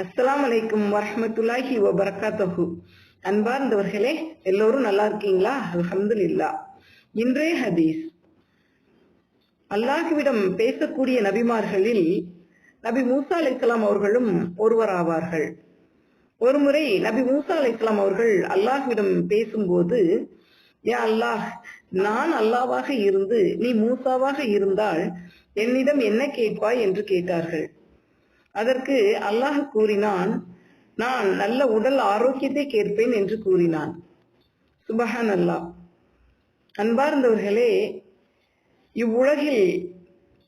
அஸ்ஸலாமு அலைக்கும் வரஹ்மத்துல்லாஹி வபரகாத்தஹு. அன்பார்ந்தவர்களே எல்லோரும் நல்லா இருக்கீங்களா? அஹமதுல்லாஹ் இன்றே ஹதீஸ். அல்லாஹுவிடம் பேசக்கூடிய நபிமார்களில் நபி மூசா அலைஹிஸ்ஸலாம் அவர்களும் ஒருவராவார்கள் ஒருமுறை நபி மூசா அலைஹிஸ்ஸலாம் அவர்கள் அல்லாஹ்விடம் பேசும்போது யா அல்லாஹ் நான் அல்லாவாக இருந்து நீ மூசாவாக இருந்தால் என்னிடம் என்ன கேட்பாய்? என்று கேட்டார்கள். அதற்கு அல்லாஹ் கூறினான் நான் நல்ல உடல் ஆரோக்கியத்தை கேட்பேன் என்று கூறினான். சுபஹான் அல்லாஹ் அன்பார்ந்தவர்களே இவ்வுலகில்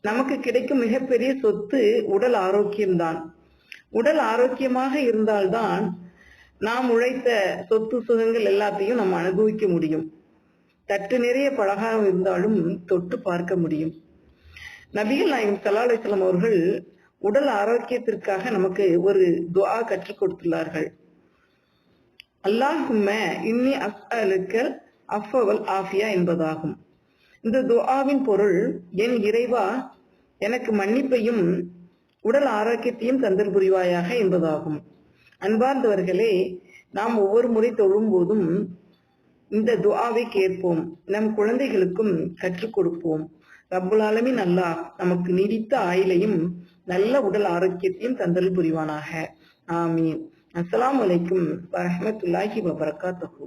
நமக்கு கிடைக்கும் மிகப்பெரிய சொத்து உடல் ஆரோக்கியம்தான். உடல் ஆரோக்கியமாக இருந்தால்தான் நாம் உழைத்த சொத்து சுகங்கள் எல்லாத்தையும் நாம் அனுபவிக்க முடியும். தட்டு நிறைய பலகாரம் இருந்தாலும் தொட்டு பார்க்க முடியும். நபிகள் நாயகம் சல்லா அலிஸ்லாம் அவர்கள் உடல் ஆரோக்கியத்திற்காக நமக்கு ஒரு துவா கற்றுக் கொடுத்துள்ளார்கள். அல்லாஹும்ம இன்னி அஸ்அலுக்க அஃபவல் ஆஃபியா என்பதாகும். இந்த துஆவின் பொருள் என் இறைவா எனக்கு மன்னிப்பையும் உடல் ஆரோக்கியத்தையும் தந்தல் புரிவாயாக என்பதாகும். அன்பார்ந்தவர்களே நாம் ஒவ்வொரு முறை தொழும் போதும் இந்த துஆவை கேட்போம். நம் குழந்தைகளுக்கும் கற்றுக் கொடுப்போம். ரப்புல் ஆலமின் அல்லாஹ் நமக்கு நீடித்த ஆயிலையும் நல்ல உடல் ஆரோக்கியத்தையும் தந்தல் புரிவானாக. ஆமீன். அஸ்லாம் அலைக்கும் வரமத்துல்லாஹி வபரகாத்துஹு.